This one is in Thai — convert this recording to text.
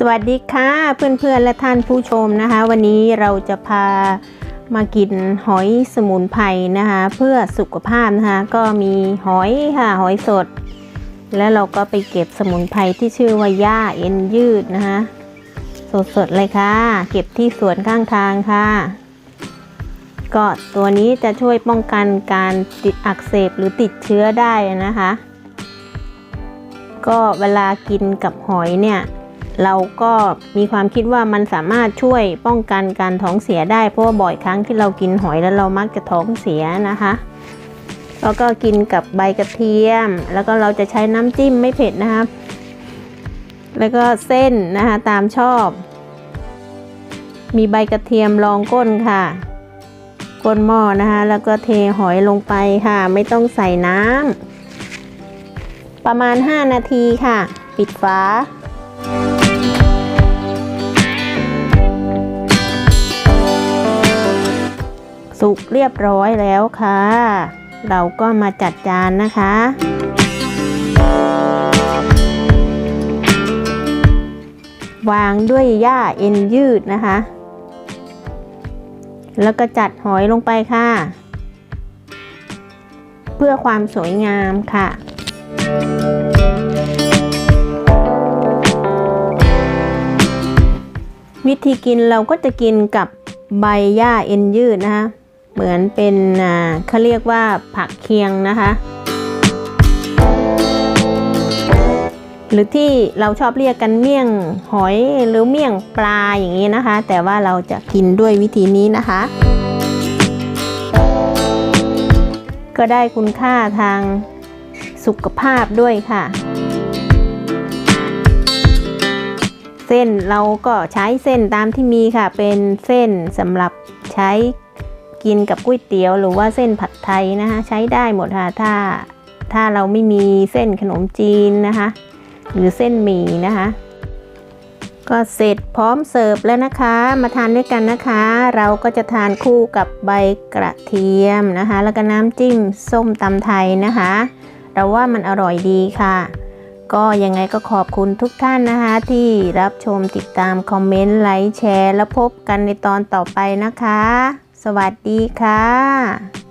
สวัสดีค่ะเพื่อนๆและท่านผู้ชมนะคะ วันนี้เราจะพามากินหอยสมุนไพรนะคะ เพื่อสุขภาพนะคะ ก็มีหอยค่ะหอยสด แล้วเราก็ไปเก็บสมุนไพรที่ชื่อว่าหญ้าเอ็นยืดนะคะสดๆเลยค่ะ เก็บที่สวนข้างทางค่ะ ก็ตัวนี้จะช่วยป้องกันการติดอักเสบหรือติดเชื้อได้นะคะ ก็เวลากินกับหอยเนี่ย เราก็มีความคิดว่ามันสามารถช่วยป้องกันการท้องเสียได้ เพราะว่าบ่อยครั้งที่เรากินหอยแล้วเรามักจะท้องเสียนะคะแล้วก็กินกับใบกระเทียม แล้วก็เราจะใช้น้ำจิ้มไม่เผ็ดนะครับแล้วก็เส้นนะคะตามชอบ มีใบกระเทียมรองก้นค่ะ ก้นหม้อนะคะแล้วก็เทหอยลงไปค่ะ ไม่ต้องใส่น้ำประมาณ 5 นาทีค่ะ ปิดฝา สุกเรียบร้อยแล้วค่ะ เราก็มาจัดจานนะคะ วางด้วยหญ้าเอ็นยืดนะคะ แล้วก็จัดหอยลงไปค่ะ เพื่อความสวยงามค่ะวิธีกินเราก็จะกินกับใบหญ้าเอ็นยืดนะคะ เหมือนเป็นเขาเรียกว่าผักเคียงนะคะ หรือที่เราชอบเรียกกันเมี่ยงหอยหรือเมี่ยงปลาอย่างนี้นะคะ แต่ว่าเราจะกินด้วยวิธีนี้นะคะ ก็ได้คุณค่าทางสุขภาพด้วยค่ะเส้นเราก็ใช้เส้นตามที่มีค่ะ เป็นเส้นสำหรับใช้ กินกับก๋วยเตี๋ยวหรือว่าเส้นผัดไทยนะคะใช้ได้หมดค่ะถ้าถ้าเราไม่มีเส้นขนมจีนนะคะหรือเส้นหมี่นะคะ ก็เสร็จพร้อมเสิร์ฟแล้วนะคะ มาทานด้วยกันนะคะ เราก็จะทานคู่กับใบกระเทียมนะคะ แล้วก็น้ำจิ้มส้มตำไทยนะคะ เราว่ามันอร่อยดีค่ะ ก็ยังไงก็ขอบคุณทุกท่านนะคะ ที่รับชมติดตามคอมเมนต์ไลค์แชร์ แล้วพบกันในตอนต่อไปนะคะ สวัสดีค่ะ